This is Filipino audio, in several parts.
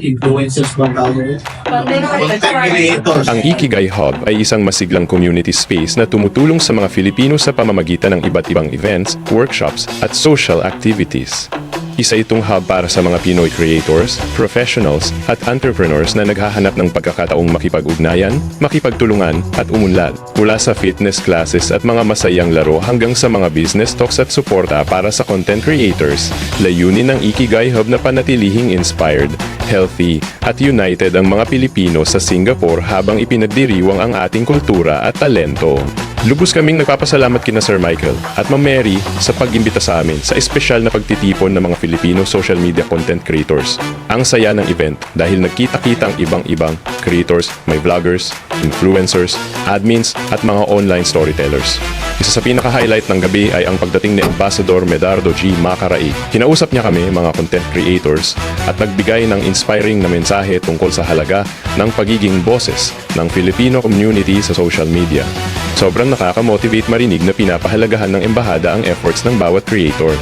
influencers ba tawag? Content creators. Ang Ikigai Hub ay isang masiglang community space na tumutulong sa mga Filipino sa pamamagitan ng iba't ibang events, workshops, at social activities. Isa itong hub para sa mga Pinoy creators, professionals, at entrepreneurs na naghahanap ng pagkakataong makipag-ugnayan, makipagtulungan, at umunlad. Mula sa fitness classes at mga masayang laro hanggang sa mga business talks at suporta para sa content creators, layunin ng Ikigai Hub na panatilihing inspired, healthy, at united ang mga Pilipino sa Singapore habang ipinagdiriwang ang ating kultura at talento. Lubos kaming nagpapasalamat kina Sir Michael at Ma'am Mary sa pag-imbita sa amin sa espesyal na pagtitipon ng mga Filipino social media content creators. Ang saya ng event dahil nagkita-kita ang ibang-ibang creators, may vloggers, influencers, admins at mga online storytellers. Isa sa pinaka-highlight ng gabi ay ang pagdating ni Ambassador Medardo G. Macarai. Kinausap niya kami, mga content creators, at nagbigay ng inspiring na mensahe tungkol sa halaga ng pagiging boses ng Filipino community sa social media. Sobrang nakaka-motivate marinig na pinapahalagahan ng embahada ang efforts ng bawat creator.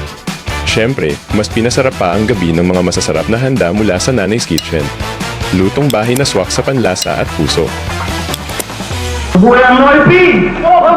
Siyempre, mas pinasarap pa ang gabi ng mga masasarap na handa mula sa Nanay's Kitchen. Lutong bahay na swak sa panlasa at puso. Walang Norpin! Oh,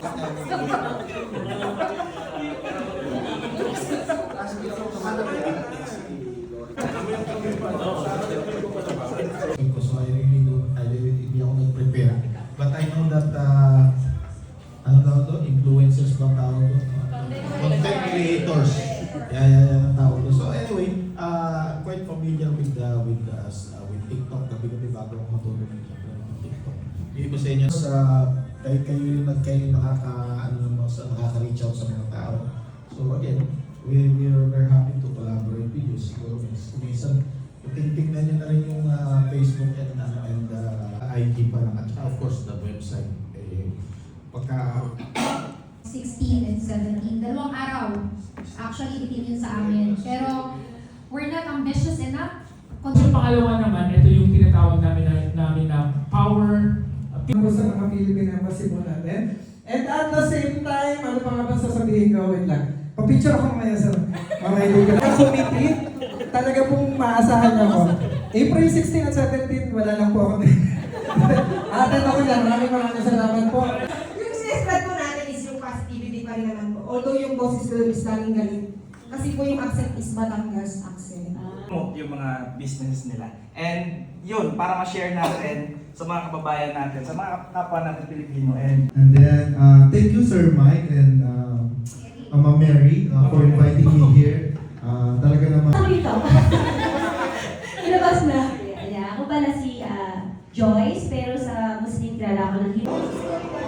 so I really don't, I really, hindi ako nag-prepare. But I know that, uh, ano tawag doon? Influencers ba tawag doon? Content creators. Yeah, yeah, yeah, ang doon. So anyway, uh, quite familiar with the, with the, uh, with TikTok. Gabi-gabi bago ako matulog ng TikTok. Yung iba sa inyo, sa, kahit kayo, nag kayo nakaka, ano sa, nakaka-reach out sa mga tao. So again, we, we're, we're happy to collaborate with you. Siguro, kung minsan, titignan nyo na rin yung ah, Facebook and, ano, and ah, IG pa lang. At of course, the website. Eh, pagka 16 and 17. Dalawang araw. Actually, itin yun sa amin. Pero, we're not ambitious enough. Sa pangalawa naman, ito yung tinatawag namin na, namin na power Ano sa mga Pilipino Embassy po natin. And at the same time, ano pa nga ba sasabihin ko? Wait lang. Papicture ako mamaya sa mga illegal. Ang committee, talaga pong maasahan niyo ako. April 16 at 17, wala lang po ako. Atin ako yan. Maraming maraming salamat po. Yung sinespread po natin is yung positivity pa rin naman po. Although yung boses ko is laging galing. Kasi po yung accent is Batangas accent. Promote yung mga business nila. And yun, para ma-share natin sa mga kababayan natin, sa mga kapwa natin Pilipino. And And then, uh, thank you Sir Mike and uh, Mama Mary uh, for inviting me here. Uh, talaga naman. Ano ito? Ilabas na. Yeah, ako pala si ah, Joyce, pero sa Muslim kilala ko ng Hindu.